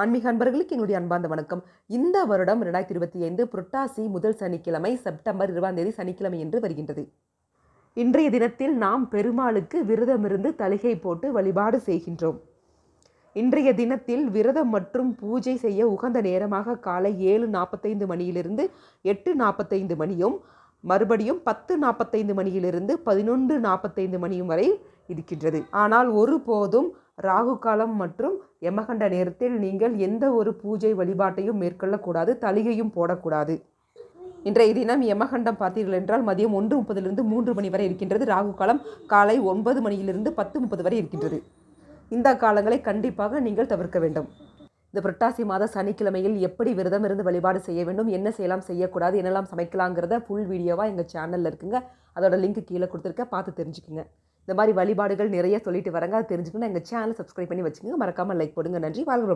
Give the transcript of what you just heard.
ஆன்மீக அன்பர்களுக்கு என்னுடைய அன்பார்ந்த வணக்கம். இந்த வருடம் ரெண்டாயிரத்தி இருபத்தி ஐந்து புரட்டாசி முதல் சனிக்கிழமை செப்டம்பர் இருபதாம் தேதி சனிக்கிழமை என்று வருகின்றது. இன்றைய தினத்தில் நாம் பெருமாளுக்கு விரதமிருந்து தலிகை போட்டு வழிபாடு செய்கின்றோம். இன்றைய தினத்தில் விரதம் மற்றும் பூஜை செய்ய உகந்த நேரமாக காலை ஏழு நாற்பத்தைந்து மணியிலிருந்து எட்டு நாற்பத்தைந்து மணியும் மறுபடியும் பத்து நாற்பத்தைந்து மணியிலிருந்து பதினொன்று நாற்பத்தைந்து மணியும் வரை இருக்கின்றது. ஆனால் ஒருபோதும் ராகு காலம் மற்றும் யமகண்ட நேரத்தில் நீங்கள் எந்த ஒரு பூஜை வழிபாட்டையும் மேற்கொள்ளக்கூடாது தலிகையும் போடக்கூடாது. இன்றைய தினம் யமகண்டம் பார்த்தீர்கள் என்றால் மதியம் ஒன்று முப்பதிலிருந்து மூன்று மணி வரை இருக்கின்றது. ராகு காலம் காலை ஒன்பது மணியிலிருந்து பத்து முப்பது வரை இருக்கின்றது. இந்த காலங்களை கண்டிப்பாக நீங்கள் தவிர்க்க வேண்டும். இந்த புரட்டாசி மாத சனிக்கிழமையில் எப்படி விரதம் இருந்து வழிபாடு செய்ய வேண்டும் என்ன செய்யலாம் செய்யக்கூடாது என்னெல்லாம் சமைக்கலாங்கிறத ஃபுல் வீடியோவாக எங்கள் சேனலில் இருக்குங்க. அதோட லிங்க் கீழே கொடுத்துருக்கேன் பார்த்து தெரிஞ்சுக்குங்க. இந்த மாதிரி வழிபாடுகள் நிறைய சொல்லிட்டு வரங்க அதை தெரிஞ்சுக்கணும் எங்கள் சேனலை சப்ஸ்கிரைப் பண்ணி வச்சுக்கோங்க. மறக்காமல் லைக் போடுங்க. நன்றி. வாழ்க